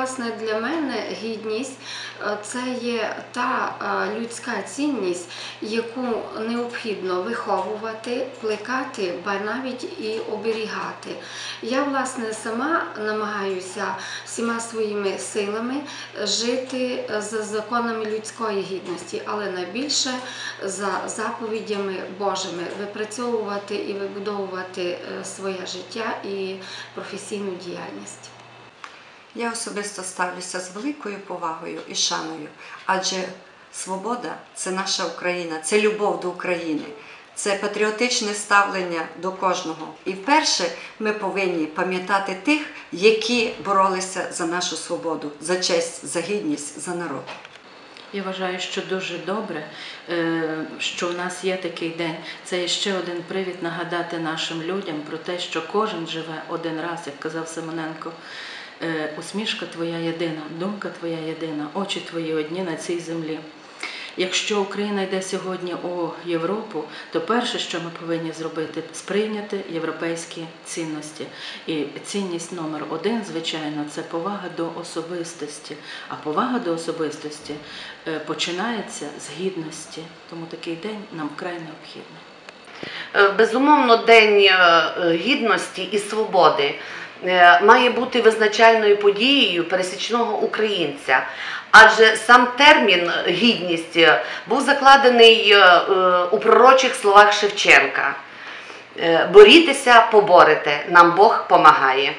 власне, для мене гідність е, це є та е, людська цінність, яку необхідно виховувати, плекати, ба навіть і оберігати. Я, власне, сама намагаюся всіма своїми силами жити за законами людської гідності, але найбільше за заповідями Божими, випрацьовувати і вибудовувати е, своє життя і професійну діяльність. Я особисто ставлюся з великою повагою і шаною, адже свобода це наша Україна, це любов до України, це патріотичне ставлення до кожного. І вперше ми повинні пам'ятати тих, які боролися за нашу свободу, за честь, за гідність, за народ. Я вважаю, що дуже добре, е, що в нас є такий день. Це ще один привід нагадати нашим людям про те, що кожен живе один раз, як казав Симоненко. Е, Усмішка твоя єдина, думка твоя єдина, очі твої одні на цій землі. Якщо Україна йде сьогодні у Європу, то перше, що ми повинні зробити, сприйняти європейські цінності. І цінність номер один, звичайно, це повага до особистості. А повага до особистості е, починається з гідності. Тому такий день нам вкрай необхідний. Е, Безумовно, День гідності і свободи має бути визначальною подією пересічного українця. Адже сам термін гідність е, був закладений е, е, у пророчих словах Шевченка. Е, Борітеся, поборете, нам Бог помагає.